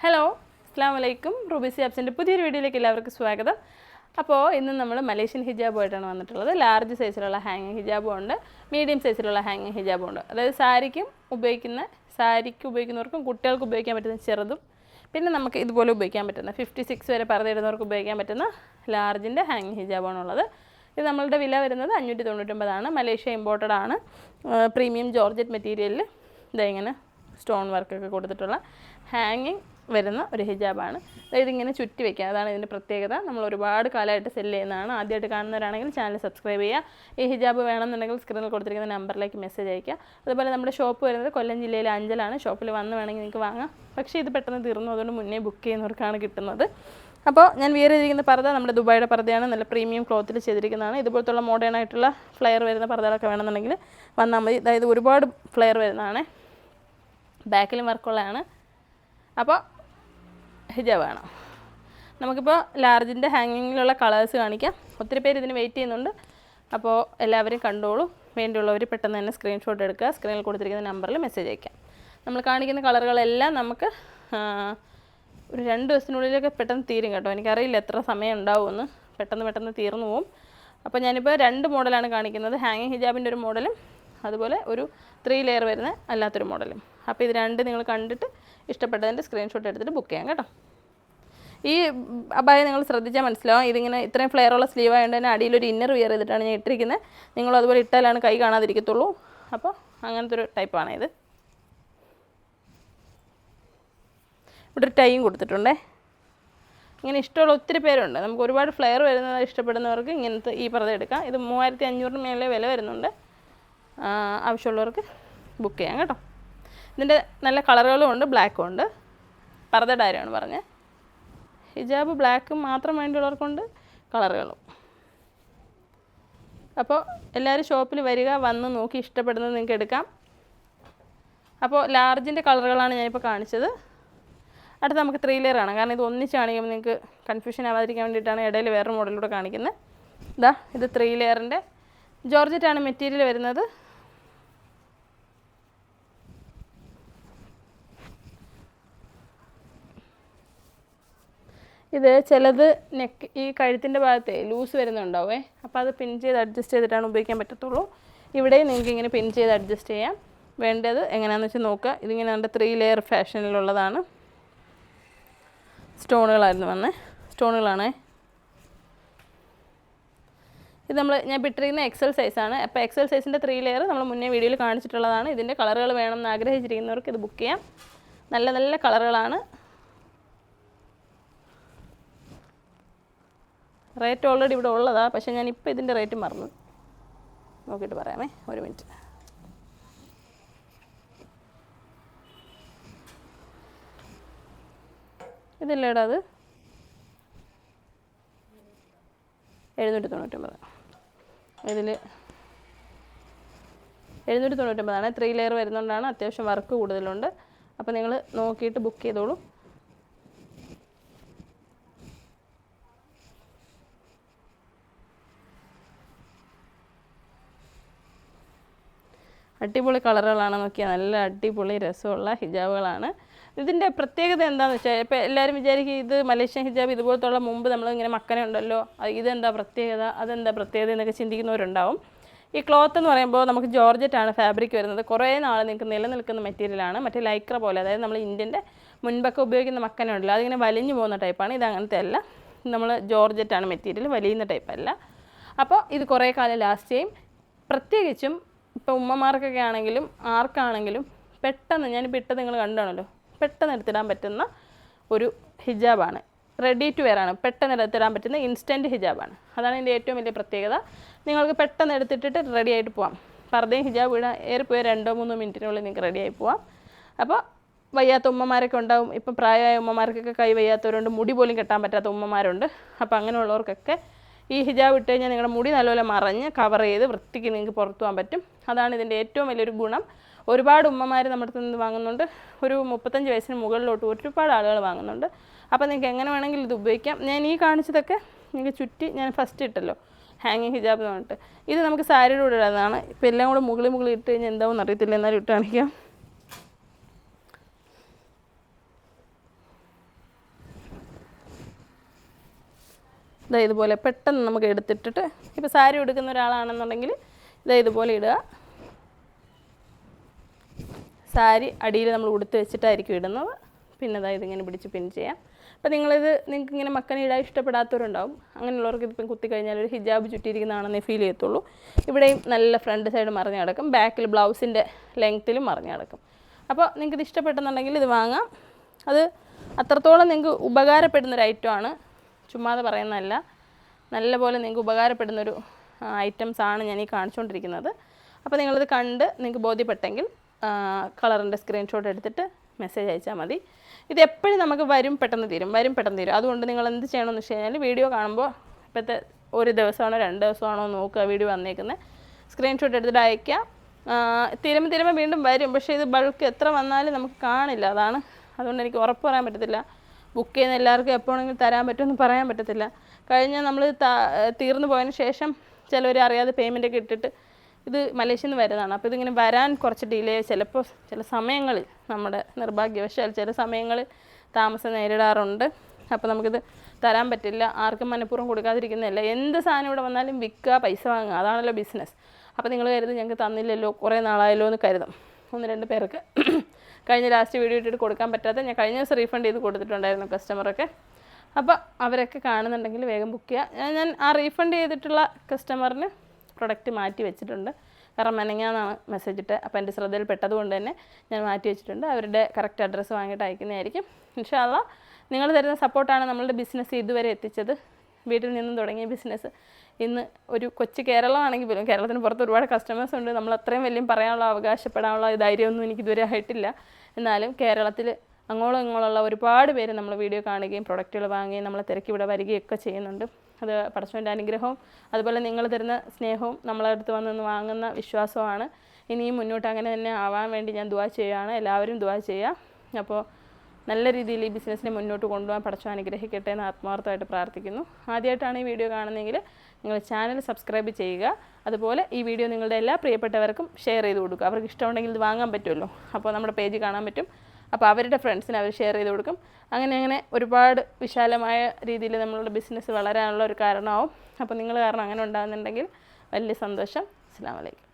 Hello അസ്സാം വലൈക്കും റുബിസി ആപ്സിന്റെ പുതിയൊരു വീഡിയോയിലേക്ക് എല്ലാവർക്കും സ്വാഗതം. അപ്പോൾ ഇന്ന് നമ്മൾ മലേഷ്യൻ ഹിജാബുമായിട്ടാണ് വന്നിട്ടുള്ളത്. ലാർജ് സൈസിലുള്ള ഹാങ്ങിങ് ഹിജാബും ഉണ്ട്. മീഡിയം സൈസിലുള്ള ഹാങ്ങിങ് ഹിജാബും ഉണ്ട്. അതായത് സാരിക്കും ഉപയോഗിക്കുന്ന സാരിക്ക് ഉപയോഗിക്കുന്നവർക്കും കുട്ടികൾക്ക് ഉപയോഗിക്കാൻ പറ്റുന്ന ചെറുതും പിന്നെ നമുക്ക് ഇതുപോലെ ഉപയോഗിക്കാൻ പറ്റുന്ന ഫിഫ്റ്റി സിക്സ് വരെ പറഞ്ഞിടുന്നവർക്ക് ഉപയോഗിക്കാൻ പറ്റുന്ന ലാർജിന്റെ ഹാങ്ങിങ് ഹിജാബാണ് ഉള്ളത്. ഇത് നമ്മളുടെ വില വരുന്നത് അഞ്ഞൂറ്റി തൊണ്ണൂറ്റൊമ്പതാണ് മലേഷ്യ ഇമ്പോർട്ടഡ് ആണ്. പ്രീമിയം ജോർജറ്റ് മെറ്റീരിയലിൽ ഇതാ ഇങ്ങനെ സ്റ്റോൺ വർക്കൊക്കെ കൊടുത്തിട്ടുള്ള ഹാങ്ങിങ് വരുന്ന ഒരു ഹിജാബാണ്. അതായത് ഇങ്ങനെ ചുറ്റി വെക്കുക. അതാണ് ഇതിന്റെ പ്രത്യേകത. നമ്മൾ ഒരുപാട് കാലമായിട്ട് സെൽ ചെയ്യുന്നതാണ്. ആദ്യമായിട്ട് കാണുന്നവരാണെങ്കിൽ ചാനൽ സബ്സ്ക്രൈബ് ചെയ്യുക. ഈ ഹിജാബ് വേണമെന്നുണ്ടെങ്കിൽ സ്ക്രീനിൽ കൊടുത്തിരിക്കുന്ന നമ്പറിലേക്ക് മെസ്സേജ് അയക്കുക അതുപോലെ നമ്മുടെ ഷോപ്പ് വരുന്നത് കൊല്ലം ജില്ലയിലെ അഞ്ചലാണ്. ഷോപ്പിൽ വന്ന് വേണമെങ്കിൽ നിങ്ങൾക്ക് വാങ്ങാം. പക്ഷേ ഇത് പെട്ടെന്ന് തീർന്നു. അതുകൊണ്ട് മുന്നേ ബുക്ക് ചെയ്യുന്നവർക്കാണ് കിട്ടുന്നത്. അപ്പോൾ ഞാൻ വിയർ ചെയ്തിരിക്കുന്ന പർദ്ദ നമ്മുടെ ദുബായിയുടെ പർദ്ദയാണ്. നല്ല പ്രീമിയം ക്ലോത്തിൽ ചെയ്തിരിക്കുന്നതാണ്. ഇതുപോലത്തുള്ള മോഡേൺ ആയിട്ടുള്ള ഫ്ലെയർ വരുന്ന പർദ്ദകളൊക്കെ വേണമെന്നുണ്ടെങ്കിൽ വന്നാൽ മതി. അതായത് ഒരുപാട് ഫ്ലെയർ വരുന്നതാണ്. ബാക്കിലും വർക്കുള്ളതാണ് അപ്പോൾ ഹിജാബ് വേണം. നമുക്കിപ്പോൾ ലാർജിന്റെ ഹാങ്ങിങ്ങിലുള്ള കളേഴ്സ് കാണിക്കാം. ഒത്തിരി പേര് ഇതിന് വെയിറ്റ് ചെയ്യുന്നുണ്ട്. അപ്പോൾ എല്ലാവരും കണ്ടോളൂ. വേണ്ടിയുള്ളവർ പെട്ടെന്ന് തന്നെ സ്ക്രീൻഷോട്ട് എടുക്കുക. സ്ക്രീനിൽ കൊടുത്തിരിക്കുന്ന നമ്പറിൽ മെസ്സേജ് അയക്കാം നമ്മൾ കാണിക്കുന്ന കളറുകളെല്ലാം നമുക്ക് ഒരു രണ്ട് ദിവസത്തിനുള്ളിലൊക്കെ പെട്ടെന്ന് തീരും കേട്ടോ. എനിക്കറിയില്ല എത്ര സമയം ഉണ്ടാവുമെന്ന്. പെട്ടെന്ന് പെട്ടെന്ന് തീർന്നു പോകും അപ്പോൾ ഞാനിപ്പോൾ രണ്ട് മോഡലാണ് കാണിക്കുന്നത്. ഹാങ്ങിങ് ഹിജാബിന്റെ ഒരു മോഡലും അതുപോലെ ഒരു ത്രീ ലെയർ വരുന്ന അല്ലാത്തൊരു മോഡലും അപ്പോൾ ഇത് രണ്ട് നിങ്ങൾ കണ്ടിട്ട് ഇഷ്ടപ്പെട്ടതിന്റെ സ്ക്രീൻഷോട്ട് എടുത്തിട്ട് ബുക്ക് ചെയ്യാം കേട്ടോ. ഈ അബായ നിങ്ങൾ ശ്രദ്ധിച്ചാൽ മനസ്സിലാവും. ഇതിങ്ങനെ ഇത്രയും ഫ്ലെയറുള്ള സ്ലീവ് ആയതുകൊണ്ട് തന്നെ ഒരു ഇന്നർ വിയർ ചെയ്തിട്ടാണ് ഞാൻ ഇട്ടിരിക്കുന്നത്. നിങ്ങൾ അതുപോലെ ഇട്ടാലാണ് കൈ കാണാതിരിക്കത്തുള്ളൂ. അപ്പോൾ അങ്ങനത്തെ ഒരു ടൈപ്പാണ് ഇത്. ഇവിടെ ഒരു ടൈയും കൊടുത്തിട്ടുണ്ടേ. ഇങ്ങനെ ഇഷ്ടമുള്ള ഒത്തിരി പേരുണ്ട്. നമുക്ക് ഒരുപാട് ഫ്ലെയർ വരുന്നത് ഇഷ്ടപ്പെടുന്നവർക്ക് ഇങ്ങനത്തെ ഈ പർദ്ദ എടുക്കാം. ഇത് മൂവായിരത്തി അഞ്ഞൂറിന് മേലെ വില വരുന്നുണ്ട്. ആവശ്യമുള്ളവർക്ക് ബുക്ക് ചെയ്യാം കേട്ടോ. ഇതിന്റെ നല്ല കളറുകളും ഉണ്ട് ബ്ലാക്കും ഉണ്ട്. പറത ഡയറിയാണ് പറഞ്ഞത് ഹിജാബ് ബ്ലാക്ക് മാത്രം വേണ്ടിയുള്ളവർക്കുണ്ട് കളറുകളും. അപ്പോൾ എല്ലാവരും ഷോപ്പിൽ വരിക വന്ന് നോക്കി ഇഷ്ടപ്പെടുന്നത് നിങ്ങൾക്ക് എടുക്കാം. അപ്പോൾ ലാർജിന്റെ കളറുകളാണ് ഞാനിപ്പോൾ കാണിച്ചത്. അടുത്ത നമുക്ക് ത്രീ ലെയർ ആണ്. കാരണം ഇത് ഒന്നിച്ച് കാണിക്കുമ്പോൾ നിങ്ങൾക്ക് കൺഫ്യൂഷൻ ആവാതിരിക്കാൻ വേണ്ടിയിട്ടാണ് ഇടയിൽ വേറൊരു മോഡലിലൂടെ കാണിക്കുന്നത്. ഇതാ ഇത് ത്രീ ലെയറിന്റെ ജോർജറ്റാണ് മെറ്റീരിയൽ വരുന്നത്. ഇത് ചിലത് നെക്ക് ഈ കഴുത്തിന്റെ ഭാഗത്തെ ലൂസ് വരുന്നുണ്ടാവേ. അപ്പോൾ അത് പിൻ ചെയ്ത് അഡ്ജസ്റ്റ് ചെയ്തിട്ടാണ് ഉപയോഗിക്കാൻ പറ്റത്തുള്ളൂ. ഇവിടെ നിങ്ങൾക്ക് ഇങ്ങനെ പിൻ ചെയ്ത് അഡ്ജസ്റ്റ് ചെയ്യാം. വേണ്ടത് എങ്ങനെയാണെന്ന് വെച്ചാൽ നോക്കുക. ഇതിങ്ങനെ നമ്മുടെ ത്രീ ലെയർ ഫാഷനിലുള്ളതാണ് സ്റ്റോണുകളായിരുന്നു വന്നേ. സ്റ്റോണുകളാണേ. ഇത് നമ്മൾ ഞാൻ ഇട്ടിരിക്കുന്ന എക്സൽ സൈസാണ് അപ്പോൾ എക്സൽ സൈസിന്റെ ത്രീ ലെയർ നമ്മൾ മുന്നേ വീഡിയോയിൽ കാണിച്ചിട്ടുള്ളതാണ്. ഇതിന്റെ കളറുകൾ വേണമെന്ന് ആഗ്രഹിച്ചിരിക്കുന്നവർക്ക് ഇത് ബുക്ക് ചെയ്യാം. നല്ല നല്ല കളറുകളാണ്. റേറ്റ് ഓൾറെഡി ഇവിടെ ഉള്ളതാണ് പക്ഷേ ഞാൻ ഇപ്പോൾ ഇതിന്റെ റേറ്റ് മറന്നു. നോക്കിയിട്ട് പറയാമേ. ഒരു മിനിറ്റ് ഇതല്ലേടാ അത്? എഴുന്നൂറ്റി തൊണ്ണൂറ്റൊമ്പത് ഇതിൽ എഴുന്നൂറ്റി തൊണ്ണൂറ്റൊമ്പതാണ് ത്രീ ലെയർ വരുന്നതുകൊണ്ടാണ് അത്യാവശ്യം വർക്ക് കൂടുതലുണ്ട്. അപ്പോൾ നിങ്ങൾ നോക്കിയിട്ട് ബുക്ക് ചെയ്തോളൂ. അടിപൊളി കളറുകളാണ് നോക്കിയാൽ നല്ല അടിപൊളി രസമുള്ള ഹിജാബുകളാണ്. ഇതിന്റെ പ്രത്യേകത എന്താണെന്ന് വെച്ചാൽ ഇപ്പോൾ എല്ലാവരും വിചാരിക്കും ഇത് മലേഷ്യൻ ഹിജാബ് ഇതുപോലത്തുള്ള മുമ്പ് നമ്മൾ ഇങ്ങനെ മക്കനെ ഉണ്ടല്ലോ ഇതെന്താ പ്രത്യേകത അതെന്താ പ്രത്യേകത എന്നൊക്കെ ചിന്തിക്കുന്നവരുണ്ടാവും. ഈ ക്ലോത്ത് എന്ന് പറയുമ്പോൾ നമുക്ക് ജോർജറ്റാണ് ഫാബ്രിക് വരുന്നത്. കുറേ നാൾ നിങ്ങൾക്ക് നിലനിൽക്കുന്ന മെറ്റീരിയലാണ് മറ്റേ ലൈക്ര പോലെ അതായത് നമ്മൾ ഇന്ത്യന്റെ മുൻപൊക്കെ ഉപയോഗിക്കുന്ന മക്കനെ ഉണ്ടല്ലോ അതിങ്ങനെ വലിഞ്ഞു പോകുന്ന ടൈപ്പാണ് ഇത് അങ്ങനത്തെ അല്ല. നമ്മൾ ജോർജറ്റാണ് മെറ്റീരിയൽ വലിയുന്ന ടൈപ്പല്ല അപ്പോൾ ഇത് കുറേ കാലം ലാസ്റ്റ് ചെയ്യും. പ്രത്യേകിച്ചും ഇപ്പോൾ ഉമ്മമാർക്കൊക്കെ ആണെങ്കിലും ആർക്കാണെങ്കിലും പെട്ടെന്ന് ഞാനിപ്പോൾ ഇട്ടത് നിങ്ങൾ കണ്ടാണല്ലോ പെട്ടെന്ന് എടുത്തിടാൻ പറ്റുന്ന ഒരു ഹിജാബാണ്. റെഡി ടു വെയർ ആണ്. പെട്ടെന്ന് എടുത്തിടാൻ പറ്റുന്ന ഇൻസ്റ്റന്റ് ഹിജാബാണ്. അതാണ് ഇതിന്റെ ഏറ്റവും വലിയ പ്രത്യേകത. നിങ്ങൾക്ക് പെട്ടെന്ന് എടുത്തിട്ടിട്ട് റെഡി ആയിട്ട് പോവാം. പർദ്ദയും ഹിജാബ് ഇടാൻ ഏറിപ്പോയ രണ്ടോ മൂന്നോ മിനിറ്റിനുള്ളിൽ നിങ്ങൾക്ക് റെഡി ആയി പോവാം. അപ്പോൾ വയ്യാത്ത ഉമ്മമാരൊക്കെ ഉണ്ടാവും. ഇപ്പം പ്രായമായ ഉമ്മമാർക്കൊക്കെ കൈ വയ്യാത്തവരുണ്ട്. മുടി പോലും കെട്ടാൻ പറ്റാത്ത ഉമ്മമാരുണ്ട്. അപ്പോൾ അങ്ങനെയുള്ളവർക്കൊക്കെ ഈ ഹിജാബ് ഇട്ട് കഴിഞ്ഞാൽ നിങ്ങളുടെ മുടി നല്ലപോലെ മറഞ്ഞ് കവർ ചെയ്ത് വൃത്തിക്ക് നിങ്ങൾക്ക് പുറത്തു പോകാൻ പറ്റും. അതാണ് ഇതിന്റെ ഏറ്റവും വലിയൊരു ഗുണം. ഒരുപാട് ഉമ്മമാർ നമ്മുടെ അടുത്ത് നിന്ന് വാങ്ങുന്നുണ്ട്. ഒരു മുപ്പത്തഞ്ച് വയസ്സിന് മുകളിലോട്ട് ഒരുപാട് ആളുകൾ വാങ്ങുന്നുണ്ട്. അപ്പോൾ നിങ്ങൾക്ക് എങ്ങനെ വേണമെങ്കിലും ഇത് ഉപയോഗിക്കാം. ഞാൻ ഈ കാണിച്ചതൊക്കെ നിങ്ങൾക്ക് ചുറ്റി ഞാൻ ഫസ്റ്റ് ഇട്ടല്ലോ. ഹാങ്ങിങ് ഹിജാബ് എന്ന് പറഞ്ഞിട്ട്. ഇത് നമുക്ക് സാരിയുടെ കൂടെ ഇടാതാണ് ഇപ്പോൾ എല്ലാം കൂടെ മുകളിൽ മുകളിൽ ഇട്ട് കഴിഞ്ഞാൽ എന്താവും അറിയത്തില്ല. എന്നാലും ഇട്ട് കാണിക്കാം. ഇതാ ഇതുപോലെ പെട്ടെന്ന് നമുക്ക് എടുത്തിട്ടിട്ട് ഇപ്പോൾ സാരി ഉടുക്കുന്ന ഒരാളാണെന്നുണ്ടെങ്കിൽ ഇതാ ഇതുപോലെ ഇടുക. സാരി അടിയിൽ നമ്മൾ ഉടുത്ത് വെച്ചിട്ടായിരിക്കും ഇടുന്നത്. പിന്നെ അതായത് ഇങ്ങനെ പിടിച്ച് പിൻ ചെയ്യാം. അപ്പോൾ നിങ്ങളിത് നിങ്ങൾക്ക് ഇങ്ങനെ മക്കനെ ഇടാൻ ഇഷ്ടപ്പെടാത്തവരുണ്ടാവും. അങ്ങനെയുള്ളവർക്ക് ഇതിപ്പം കുത്തി കഴിഞ്ഞാൽ ഒരു ഹിജാബ് ചുറ്റിയിരിക്കുന്നതാണെന്നേ ഫീൽ ചെയ്യത്തുള്ളൂ. ഇവിടെയും നല്ല ഫ്രണ്ട് സൈഡ് മറിഞ്ഞ് കിടക്കും. ബാക്കിൽ ബ്ലൗസിന്റെ ലെങ്ത്തിലും മറിഞ്ഞ് കിടക്കും. അപ്പോൾ നിങ്ങൾക്ക് ഇത് ഇഷ്ടപ്പെട്ടെന്നുണ്ടെങ്കിൽ ഇത് വാങ്ങാം. അത് അത്രത്തോളം നിങ്ങൾക്ക് ഉപകാരപ്പെടുന്നൊരു ഐറ്റമാണ് ചുമ്മാതെ പറയുന്നതല്ല. നല്ലപോലെ നിങ്ങൾക്ക് ഉപകാരപ്പെടുന്നൊരു ആണ് ഞാൻ ഈ കാണിച്ചുകൊണ്ടിരിക്കുന്നത് അപ്പോൾ നിങ്ങളിത് കണ്ട് നിങ്ങൾക്ക് ബോധ്യപ്പെട്ടെങ്കിൽ കളറിന്റെ സ്ക്രീൻഷോട്ട് എടുത്തിട്ട് മെസ്സേജ് അയച്ചാൽ മതി. ഇത് എപ്പോഴും നമുക്ക് വരും പെട്ടെന്ന് തീരും വരും പെട്ടെന്ന് തീരും. അതുകൊണ്ട് നിങ്ങൾ എന്ത് ചെയ്യണമെന്ന് വെച്ച് കഴിഞ്ഞാൽ വീഡിയോ കാണുമ്പോൾ ഇപ്പോഴത്തെ ഒരു ദിവസമാണോ രണ്ട് ദിവസമാണോ നോക്കുക വീഡിയോ വന്നേക്കുന്നത്. സ്ക്രീൻഷോട്ട് എടുത്തിട്ട് അയക്കുക തിരുമ്പ് തിരുമ്പ വീണ്ടും വരും. പക്ഷേ ഇത് ബൾക്ക് എത്ര വന്നാലും നമുക്ക് കാണില്ല അതാണ്. അതുകൊണ്ട് എനിക്ക് ഉറപ്പ് പറയാൻ പറ്റത്തില്ല. ബുക്ക് ചെയ്യുന്ന എല്ലാവർക്കും എപ്പോഴെങ്കിലും തരാൻ പറ്റുമെന്ന് പറയാൻ പറ്റത്തില്ല. കഴിഞ്ഞാൽ നമ്മൾ തീർന്നു പോയതിന് ശേഷം ചിലവർ അറിയാതെ പേയ്മെന്റ് ഒക്കെ ഇട്ടിട്ട് ഇത് മലേഷ്യയിൽ നിന്ന് വരുന്നതാണ്. അപ്പോൾ ഇതിങ്ങനെ വരാൻ കുറച്ച് ഡിലേ ചിലപ്പോൾ ചില സമയങ്ങളിൽ നമ്മുടെ നിർഭാഗ്യവശാൽ ചില സമയങ്ങളിൽ താമസം നേരിടാറുണ്ട്. അപ്പോൾ നമുക്കിത് തരാൻ പറ്റില്ല. ആർക്കും മനഃപൂർവം കൊടുക്കാതിരിക്കുന്നില്ല എന്ത് സാധനം ഇവിടെ വന്നാലും വിൽക്കുക പൈസ വാങ്ങുക അതാണല്ലോ ബിസിനസ് അപ്പോൾ നിങ്ങൾ കരുതും ഞങ്ങൾക്ക് തന്നില്ലല്ലോ കുറേ നാളായല്ലോ എന്ന് കരുതും. ഒന്ന് രണ്ട് പേർക്ക് കഴിഞ്ഞ ലാസ്റ്റ് വീഡിയോ ഇട്ടിട്ട് കൊടുക്കാൻ പറ്റാതെ ഞാൻ കഴിഞ്ഞ ദിവസം റീഫണ്ട് ചെയ്ത് കൊടുത്തിട്ടുണ്ടായിരുന്നു കസ്റ്റമറൊക്കെ അപ്പോൾ അവരൊക്കെ കാണുന്നുണ്ടെങ്കിൽ വേഗം ബുക്ക് ചെയ്യുക ഞാൻ- ആ റീഫണ്ട് ചെയ്തിട്ടുള്ള കസ്റ്റമറിന് പ്രൊഡക്റ്റ് മാറ്റി വെച്ചിട്ടുണ്ട്. കാരണം മെനങ്ങാന്നാണ് മെസ്സേജ് ഇട്ട് അപ്പോൾ എന്റെ ശ്രദ്ധയിൽ പെട്ടതുകൊണ്ട് തന്നെ ഞാൻ മാറ്റി വെച്ചിട്ടുണ്ട്. അവരുടെ കറക്റ്റ് അഡ്രസ്സ് വാങ്ങിയിട്ട് അയക്കുന്നതായിരിക്കും. ഇൻഷാല്ല നിങ്ങൾ തരുന്ന സപ്പോർട്ടാണ് നമ്മളുടെ ബിസിനസ് ഇതുവരെ എത്തിച്ചത്. വീട്ടിൽ നിന്നും തുടങ്ങിയ ബിസിനസ് ഇന്ന് ഒരു കൊച്ചു കേരളമാണെങ്കിൽ പോലും കേരളത്തിന് പുറത്ത് ഒരുപാട് കസ്റ്റമേഴ്സ് ഉണ്ട്. നമ്മൾ അത്രയും വലിയ പറയാനുള്ള അവകാശപ്പെടാനുള്ള ധൈര്യമൊന്നും എനിക്ക് ഇതുവരെ ആയിട്ടില്ല. എന്നാലും കേരളത്തിൽ അങ്ങോളം ഇങ്ങോളമുള്ള ഒരുപാട് പേര് നമ്മൾ വീഡിയോ കാണുകയും പ്രൊഡക്റ്റുകൾ വാങ്ങുകയും നമ്മളെ തിരക്കി ഇവിടെ വരികയൊക്കെ ചെയ്യുന്നുണ്ട്. അത് പടച്ചവന്റെ അനുഗ്രഹവും അതുപോലെ നിങ്ങൾ തരുന്ന സ്നേഹവും നമ്മളെ അടുത്ത് വന്ന് വാങ്ങുന്ന വിശ്വാസവുമാണ്. ഇനിയും മുന്നോട്ട് അങ്ങനെ തന്നെ ആവാൻ വേണ്ടി ഞാൻ ദുവാ ചെയ്യുകയാണ്. എല്ലാവരും ദുവാ ചെയ്യുക. അപ്പോൾ നല്ല രീതിയിൽ ഈ ബിസിനസ്സിനെ മുന്നോട്ട് കൊണ്ടുപോകാൻ പടച്ചോ അനുഗ്രഹിക്കട്ടെ എന്ന് ആത്മാർത്ഥമായിട്ട് പ്രാർത്ഥിക്കുന്നു. ആദ്യമായിട്ടാണ് ഈ വീഡിയോ കാണുന്നതെങ്കിൽ നിങ്ങൾ ചാനൽ സബ്സ്ക്രൈബ് ചെയ്യുക. അതുപോലെ ഈ വീഡിയോ നിങ്ങളുടെ എല്ലാ പ്രിയപ്പെട്ടവർക്കും ഷെയർ ചെയ്ത് കൊടുക്കുക. അവർക്ക് ഇഷ്ടമുണ്ടെങ്കിൽ ഇത് വാങ്ങാൻ പറ്റുമല്ലോ. അപ്പോൾ നമ്മുടെ പേജ് കാണാൻ പറ്റും. അപ്പോൾ അവരുടെ ഫ്രണ്ട്സിന് അവർ ഷെയർ ചെയ്ത് കൊടുക്കും. അങ്ങനെ അങ്ങനെ ഒരുപാട് വിശാലമായ രീതിയിൽ നമ്മളുടെ ബിസിനസ് വളരാനുള്ള ഒരു കാരണമാവും. അപ്പോൾ നിങ്ങൾ കാരണം അങ്ങനെ ഉണ്ടാകുന്നുണ്ടെങ്കിൽ വലിയ സന്തോഷം. അസ്സാം വലൈക്കും